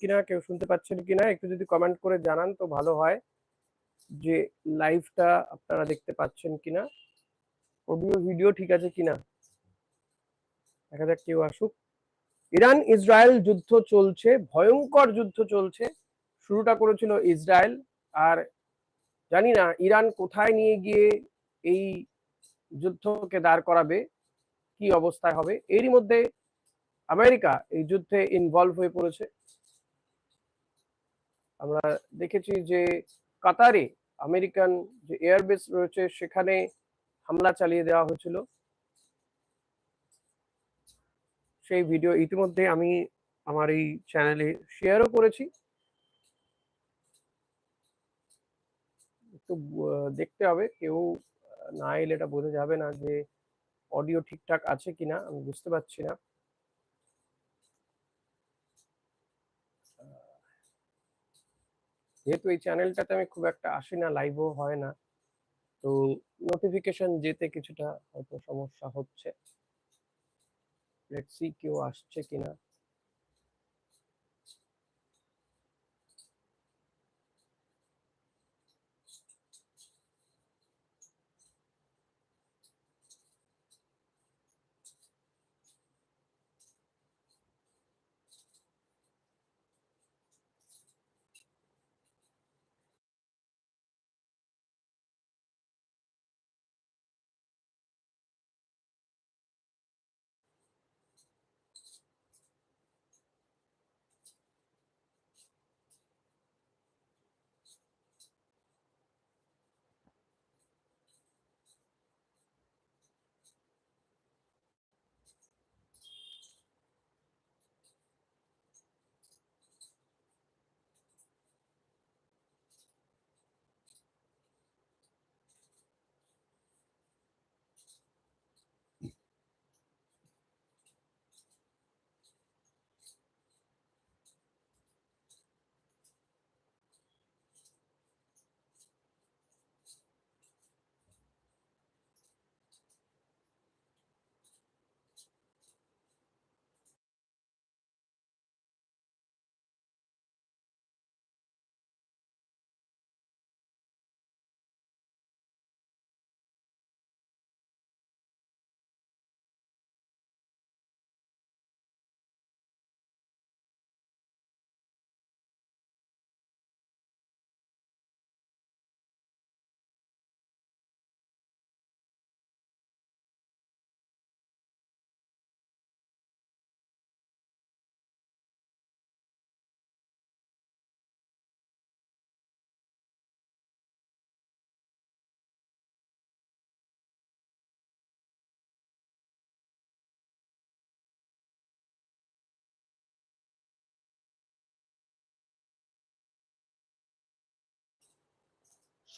কিনা, কেউ শুনতে পাচ্ছেন কিনা, একটু যদি কমেন্ট করে জানান তো ভালো হয় যে লাইভটা আপনারা দেখতে পাচ্ছেন কিনা। অডিও ভিডিও ঠিক আছে কিনা? দেখা যাক কেউ আসুক। ইরান, ইসরায়েল যুদ্ধ চলছে, ভয়ঙ্কর যুদ্ধ চলছে। শুরুটা করেছিল ইসরায়েল আর জানি না ইরান কোথায় নিয়ে গিয়ে এই যুদ্ধকে দাঁড় করাবে, কি অবস্থায় হবে। এরই মধ্যে আমেরিকা এই যুদ্ধে ইনভলভ হয়ে পড়েছে। আমরা দেখেছি যে কাতারে আমেরিকান যে এয়ারবেস রয়েছে, সেখানে হামলা চালিয়ে দেওয়া হয়েছিল। সেই ভিডিও ইতিমধ্যে আমি আমার এই চ্যানেলে শেয়ারও করেছি। একটু দেখতে হবে। কেউ না এলে এটা বোঝা যাবে না যে অডিও ঠিকঠাক আছে কিনা, আমি বুঝতে পারছি না। যেহেতু এই চ্যানেলটাতে আমি খুব একটা আসি না লাইভও হয় না, তো নোটিফিকেশন যেতে কিছুটা হয়তো সমস্যা হচ্ছে। লেটসি কেউ আসছে কিনা।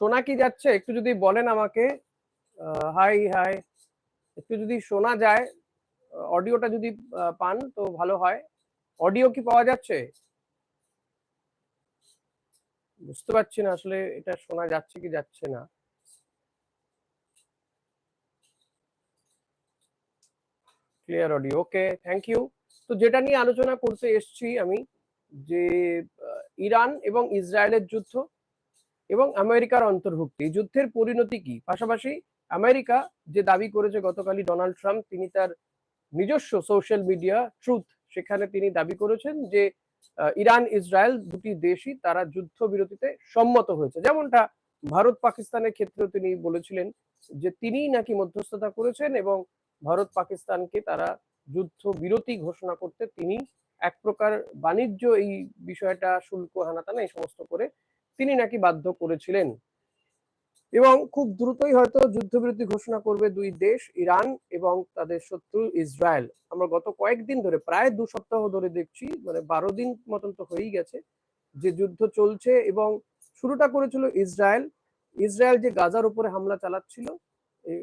শোনা কি যাচ্ছে? একটু যদি বলেন আমাকে। হাই হাই একটু যদি শোনা যায় অডিওটা যদি পান তো ভালো হয়। অডিও কি পাওয়া যাচ্ছে? বুঝতে পারছি না আসলে এটা শোনা যাচ্ছে কি যাচ্ছে না। Clear audio okay thank you তো যেটা নিয়ে আলোচনা করতে এসছি আমি, যে ইরান এবং ইসরায়েলের যুদ্ধ এবং আমেরিকার অন্তর্ভুক্তি। যুদ্ধের পরিণতি কি? পাশাপাশি আমেরিকা যে দাবি করেছে গতকালই ডোনাল্ড ট্রাম্প, তিনি তার নিজস্ব সোশ্যাল মিডিয়া ট্রুথ সেখানে তিনি দাবি করেছেন যে ইরান, ইসরায়েল দুটি দেশই তারা যুদ্ধবিরতিতে সম্মত হয়েছে। যেমনটা ভারত পাকিস্তানের ক্ষেত্রেও তিনি বলেছিলেন যে, তিনিই নাকি মধ্যস্থতা করেছেন এবং ভারত পাকিস্তানকে তারা যুদ্ধ বিরতি ঘোষণা করতে তিনি এক প্রকার বাণিজ্য এই বিষয়টা শুল্ক হানাতানা এই সমস্ত করে তিনি নাকি বাধ্য করেছিলেন। এবং খুব দ্রুতই হয়তো যুদ্ধবিরতি ঘোষণা করবে দুই দেশ, ইরান এবং তাদের শত্রু ইসরায়েল। আমরা গত কয়েকদিন ধরে, প্রায় দু সপ্তাহ ধরে দেখছি মানে বারো দিন মতন তো হয়েই গেছে, যে যুদ্ধ চলছে এবং শুরুটা করেছিল ইসরায়েল। ইসরায়েল যে গাজার উপরে হামলা চালাচ্ছিল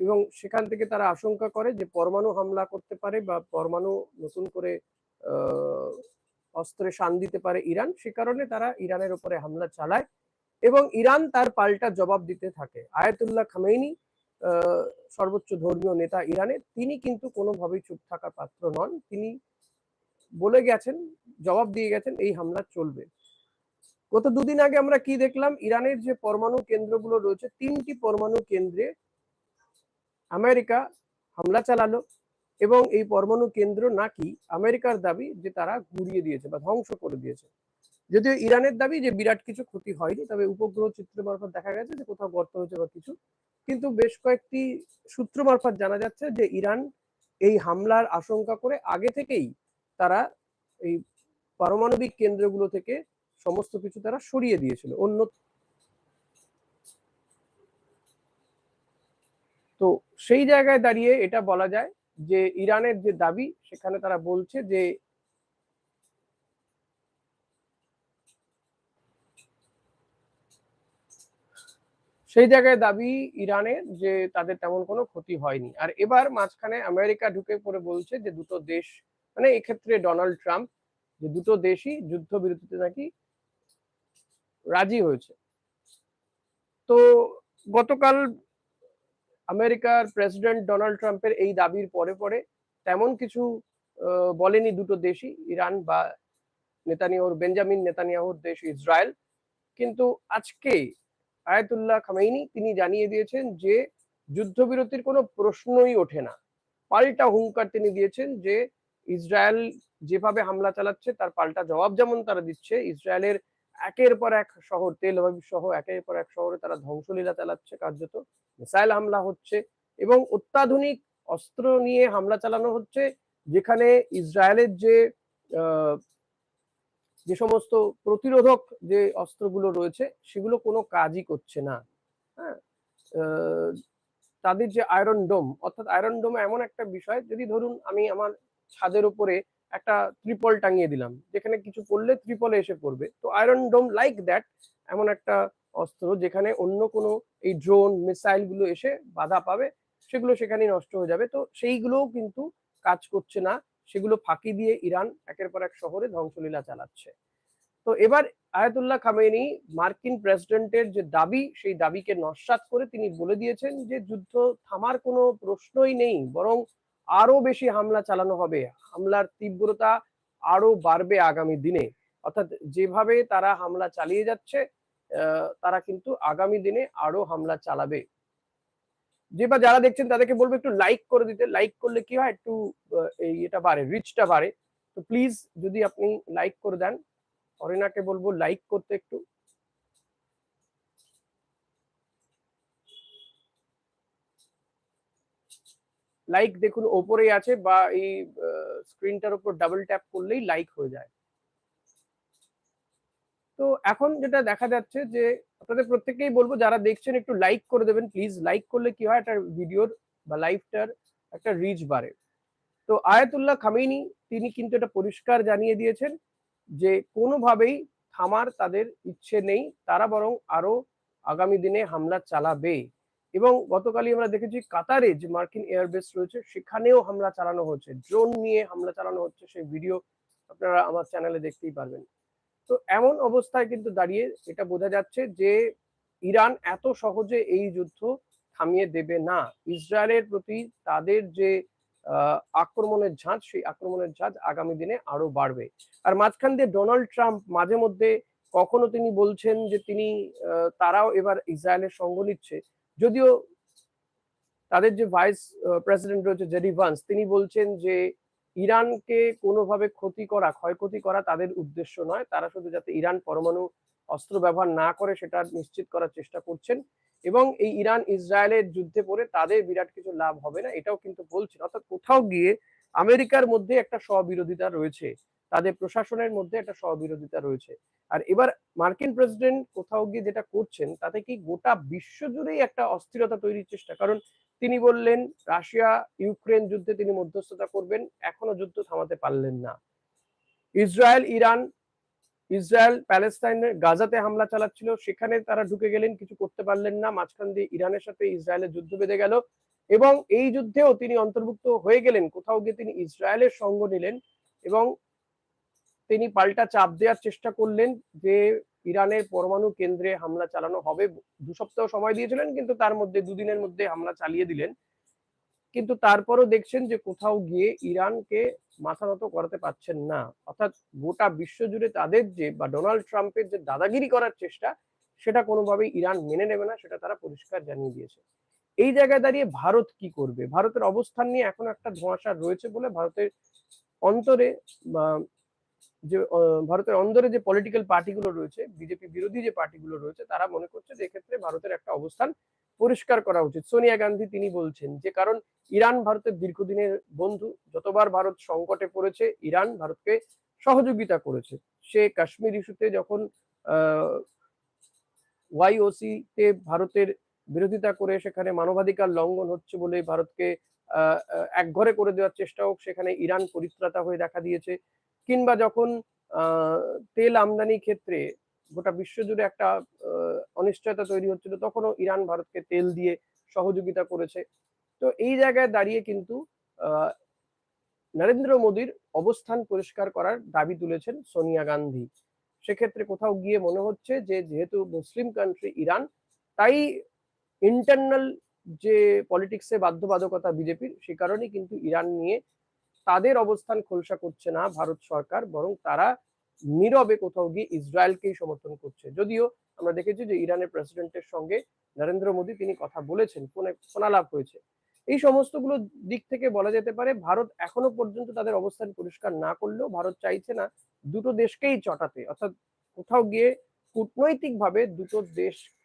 এবং সেখান থেকে তারা আশঙ্কা করে যে পরমাণু হামলা করতে পারে বা পরমাণু নতুন করে অস্ত্রে শান দিতে পারে ইরান, সে কারণে তারা ইরানের উপরে হামলা চালায় এবং ইরান তার পাল্টা জবাব দিতে থাকে। আয়াতুল্লাহ খামেইনি সর্বোচ্চ ধর্মীয় নেতা ইরানের, তিনি কিন্তু কোনোভাবেই চুপ থাকার পাত্র নন। তিনি বলে গেছেন, জবাব দিয়ে গেছেন, এই হামলা চলবে। গত দুদিন আগে আমরা কি দেখলাম? ইরানের যে পরমাণু কেন্দ্রগুলো রয়েছে, তিনটি পরমাণু কেন্দ্রে আমেরিকা হামলা চালালো। এবং এই পরমাণু কেন্দ্র নাকি আমেরিকার দাবি যে তারা ঘুরিয়ে দিয়েছে বা ধ্বংস করে দিয়েছে। যদিও ইরানের দাবি যে বিরাট কিছু ক্ষতি হয়নি, তবে উপগ্রহ চিত্র মারফত দেখা গেছে যে কোথাও গর্ত হয়েছে বা কিছু। কিন্তু বেশ কয়েকটি সূত্র মারফত জানা যাচ্ছে যে ইরান এই হামলার আশঙ্কা করে আগে থেকেই তারা এই পারমাণবিক কেন্দ্রগুলো থেকে সমস্ত কিছু তারা সরিয়ে দিয়েছিল। অন্য তো সেই জায়গায় দাঁড়িয়ে এটা বলা যায় যে ইরানের যে দাবি, সেখানে তারা বলছে যে সেই জায়গায় দাবি ইরানের যে তাদের তেমন কোনো ক্ষতি হয়নি। আর এবার মাঝখানে আমেরিকা ঢুকে পড়ে বলছে যে দুটো দেশ মানে এক্ষেত্রে ডোনাল্ড ট্রাম্প, যে দুটো দেশই যুদ্ধ যুদ্ধবিরতিতে নাকি রাজি হয়েছে। তো গতকাল আমেরিকার প্রেসিডেন্ট ডোনাল্ড ট্রাম্পের এই দাবির পরে পরে তেমন কিছু বলেনি দুটো দেশই, ইরান বা নেতানিয়াহুর বেঞ্জামিন নেতানিয়াহুর দেশ ইসরায়েল। কিন্তু আজকে আয়াতুল্লাহ খামেইনি, তিনি জানিয়ে দিয়েছেন যে যুদ্ধবিরতির কোনো প্রশ্নই ওঠে না। পাল্টা হুঙ্কার তিনি দিয়েছেন যে ইসরায়েল যেভাবে হামলা চালাচ্ছে, তার পাল্টা জবাব যেমন তারা দিচ্ছে, ইসরায়েলের একের পর এক শহর, তেল সহ একের পর এক শহরে তারা ধ্বংসলীলা চালাচ্ছে কার্যত। মিসাইল হামলা হচ্ছে এবং অত্যাধুনিক অস্ত্র নিয়ে হামলা চালানো হচ্ছে, যেখানে ইসরায়েলের যে যে সমস্ত প্রতিরোধক যে অস্ত্রগুলো রয়েছে, সেগুলো কোনো কাজই করছে না। হ্যাঁ তাদের যে আয়রন ডোম, অর্থাৎ আয়রন ডোম এমন একটা বিষয়, যদি ধরুন আমি আমার ছাদের উপরে একটা ত্রিপল টাঙিয়ে দিলাম, যেখানে কিছু পড়লে ত্রিপলে এসে পড়বে। তো আয়রন ডোম লাইক দ্যাট এমন একটা অস্ত্র যেখানে অন্য কোনো এই ড্রোন মিসাইলগুলো এসে বাধা পাবে, সেগুলো সেখানেই নষ্ট হয়ে যাবে। তো সেইগুলোও কিন্তু কাজ করছে না, সেগুলো ফাঁকি দিয়ে ইরান একের পর এক শহরে ধ্বংসলীলা চালাচ্ছে। তো এবার আয়াতুল্লাহ খামেনি মার্কিন প্রেসিডেন্টের যে দাবি, সেই দাবিকে নস্বাত করে তিনি বলে দিয়েছেন যে যুদ্ধ থামার কোনো প্রশ্নই নেই, বরং আরও বেশি হামলা চালানো হবে। হামলার তীব্রতা আরও বাড়বে আগামী দিনে। অর্থাৎ যেভাবে তারা হামলা চালিয়ে যাচ্ছে তারা কিন্তু আগামী দিনে আরও হামলা চালাবে। যে বা যারা দেখছেন তাদেরকে বলব একটু লাইক করে দিতে। লাইক করলে কি হয়? একটু এই এটা বাড়ে রিচটা বাড়ে। তো প্লিজ যদি আপনি লাইক করে দেন, অরিনাকে বলব লাইক করতে একটু। লাইক দেখুন, ওপরেই আছে বা এই স্ক্রিনটার উপর ডাবল ট্যাপ করলেই লাইক হয়ে যায়। তো এখন যেটা দেখা যাচ্ছে যে, আপনাদের প্রত্যেককেই বলব, যারা দেখছেন একটু লাইক করে দেবেন প্লিজ লাইক করলে কি হয়? একটা ভিডিওর বা লাইভটার একটা রিচ বাড়ে। তো আয়াতুল্লাহ খামিনি তিনি কিন্তু এটা পরিষ্কার জানিয়ে দিয়েছেন যে, কোনোভাবেই থামার তাদের ইচ্ছে নেই, তারা বরং আরও আগামী দিনে হামলা চালাবে। এবং গতকালই আমরা দেখেছি কাতারে যে মার্কিন এয়ারবেস রয়েছে, সেখানেও হামলা চালানো হচ্ছে। ড্রোন নিয়ে হামলা চালানো হচ্ছে, সেই ভিডিও আপনারা আমার চ্যানেলে দেখতেই পারবেন। তো এমন অবস্থায় কিন্তু দাঁড়িয়ে এটা বোঝা যাচ্ছে যে ইরান এত সহজে এই যুদ্ধ থামিয়ে দেবে না। ইসরায়েলের প্রতি তাদের যে আক্রমণের ঝাঁজ, সেই আক্রমণের ঝাঁজ আগামী দিনে আরও বাড়বে। আর মাঝখান দিয়ে ডোনাল্ড ট্রাম্প মাঝে মধ্যে কখনো তিনি বলছেন যে তিনি তারাও এবার ইসরায়েলের সঙ্গ নিচ্ছে। যদিও তাদের যে ভাইস প্রেসিডেন্ট রয়েছে জেডি ভান্স, তিনি বলছেন যে ইরানকে কোনোভাবে ক্ষতি করা, ক্ষয়ক্ষতি করা তাদের উদ্দেশ্য নয়। তারা শুধু যাতে ইরান পরমাণু অস্ত্র ব্যবহার না করে সেটা নিশ্চিত করার চেষ্টা করছেন এবং এই ইরান ইসরায়েলের যুদ্ধে পড়ে তাদের বিরাট কিছু লাভ হবে না, এটাও কিন্তু বলছেন। অর্থাৎ কোথাও গিয়ে আমেরিকার মধ্যে একটা স্ববিরোধিতা রয়েছে। তাদের প্রশাসনের মধ্যে একটা স্ববিরোধিতা রয়েছে। আর এবার মার্কিন প্রেসিডেন্ট কোথাও গিয়ে যেটা করছেন, তাতে কি গোটা বিশ্ব জুড়েই একটা অস্থিরতা তৈরির চেষ্টা? কারণ তিনি বললেন, রাশিয়া ইউক্রেন যুদ্ধে তিনি মধ্যস্থতা করবেন, এখনও যুদ্ধ থামাতে পারলেন না। ইসরায়েল, ইরান, ইসরায়েল, প্যালেস্তাইনের গাজাতে হামলা চালাচ্ছিল, সেখানে তারা ঢুকে গেলেন, কিছু করতে পারলেন না। মাঝখান দিয়ে ইরানের সাথে ইসরায়েলের যুদ্ধ বেঁধে গেল। এবং এই যুদ্ধেও তিনি অন্তর্ভুক্ত হয়ে গেলেন। কোথাও গিয়ে তিনি ইসরায়েলের সঙ্গ নিলেন এবং তিনি পাল্টা চাপ দেওয়ার চেষ্টা করলেন যে ইরানের পরমাণু কেন্দ্রে হামলা চালানো হবে। দু সপ্তাহ সময় দিয়েছিলেন, কিন্তু তার মধ্যে দুদিনের মধ্যে হামলা চালিয়ে দিলেন। কিন্তু তারপরও দেখছেন যে কোথাও গিয়ে ইরানকে মাথা নত করাতে পারছেন না। অর্থাৎ গোটা বিশ্বজুড়ে তাদের যে বা ডোনাল্ড ট্রাম্পের যে দাদাগিরি করার চেষ্টা, সেটা কোনোভাবেই ইরান মেনে নেবে না, সেটা তারা পরিষ্কার জানিয়ে দিয়েছে। এই জায়গায় দাঁড়িয়ে ভারত কি করবে? ভারতের অবস্থান নিয়ে এখন একটা ধোঁয়াশা রয়েছে বলে ভারতের অন্তরে যে ভারতের অন্দরে যে পলিটিক্যাল পার্টিগুলো রয়েছে বিজেপি বিরোধী যে পার্টিগুলো রয়েছে, তারা মনে করছে যে এক্ষেত্রে ভারতের একটা অবস্থান পরিষ্কার করা উচিত। সোনিয়া গান্ধী তিনি বলছেন যে, কারণ ইরান ভারতের দীর্ঘদিনের বন্ধু, যতবার ভারত সংকটে পড়েছে, ইরান ভারতকে সহযোগিতা করেছে। সে কাশ্মীর ইস্যুতে যখন আহ ওয়াইওসি তে ভারতের বিরোধিতা করে সেখানে মানবাধিকার লঙ্ঘন হচ্ছে বলে ভারতকে একঘরে করে দেওয়ার চেষ্টা হোক, সেখানে ইরান পরিত্রাতা হয়ে দেখা দিয়েছে। কিংবা যখন তেল আমদানি ক্ষেত্রে গোটা বিশ্বজুড়ে একটা অনিশ্চয়তা তৈরি হচ্ছিল, তখনও ইরান ভারতকে তেল দিয়ে সহযোগিতা করেছে। তো এই জায়গায় দাঁড়িয়ে কিন্তু নরেন্দ্র মোদীর অবস্থান পরিষ্কার করার দাবি তুলেছেন সোনিয়া গান্ধী। সেক্ষেত্রে কোথাও গিয়ে মনে হচ্ছে যে, যেহেতু মুসলিম কান্ট্রি ইরান, তাই ইন্টারনাল যে পলিটিক্সে বাধ্যবাধকতা বিজেপির, সে কারণেই কিন্তু ইরান নিয়ে তাদের অবস্থান খোলসা করছে না ভারত সরকার, বরং তারা নীরবে কোথাও গিয়ে ইসরায়েলকেই সমর্থন করছে। যদিও আমরা দেখেছি যে ইরানের প্রেসিডেন্টের সঙ্গে নরেন্দ্র মোদী তিনি কথা বলেছেন, ফোনে ফোনালাপ হয়েছে। এই সমস্তগুলো দিক থেকে বলা যেতে পারে ভারত এখনও পর্যন্ত তাদের অবস্থান পরিষ্কার না করলেও ভারত চাইছে না দুটো দেশকেই চটাতে, অর্থাৎ কোথাও গিয়ে কূটনৈতিক ভাবে দুটো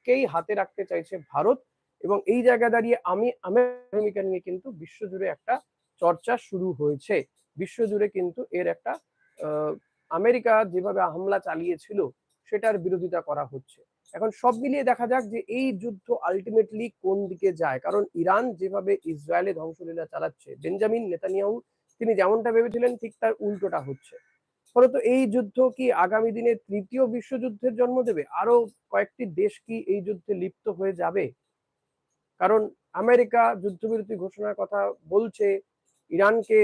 দেশকেই হাতে রাখতে চাইছে ভারত এবং এই জায়গা দাঁড়িয়ে আমি আমেরিকা নিয়ে কিন্তু বিশ্বজুড়ে একটা চর্চা শুরু হয়েছে। বিশ্বজুড়ে কিন্তু এর একটা আমেরিকা যেভাবে হামলা চালিয়েছিল সেটার বিরোধিতা করা হচ্ছে। এখন সব মিলিয়ে দেখা যাক যে এই যুদ্ধ আলটিমেটলি কোন দিকে যায়। কারণ ইরান যেভাবে ইসরায়েলে ধ্বংসলীলা চালাচ্ছে, বেঞ্জামিন নেতানিয়াহু তিনি যেমনটা ভেবেছিলেন, ঠিক তার উল্টোটা হচ্ছে। ফলত এই যুদ্ধ কি আগামী দিনে তৃতীয় বিশ্বযুদ্ধের জন্ম দেবে? আরও কয়েকটি দেশ কি এই যুদ্ধে লিপ্ত হয়ে যাবে? কারণ আমেরিকা যুদ্ধবিরতি ঘোষণার কথা বলছে, ইরানকে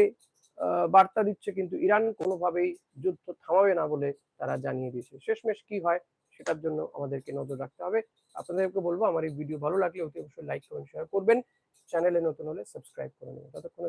বার্তা দিচ্ছে, কিন্তু ইরান কোনোভাবেই যুদ্ধ থামাবে না বলে তারা জানিয়ে দিয়েছে। শেষমেশ কি হয় সেটার জন্য আমাদেরকে নজর রাখতে হবে। আপনাদেরকে বলব, আমার এই ভিডিও ভালো লাগলে অতি অবশ্যই লাইক, কমেন্ট শেয়ার করবেন। চ্যানেলে নতুন হলে সাবস্ক্রাইব করে নেবেন। ততক্ষণ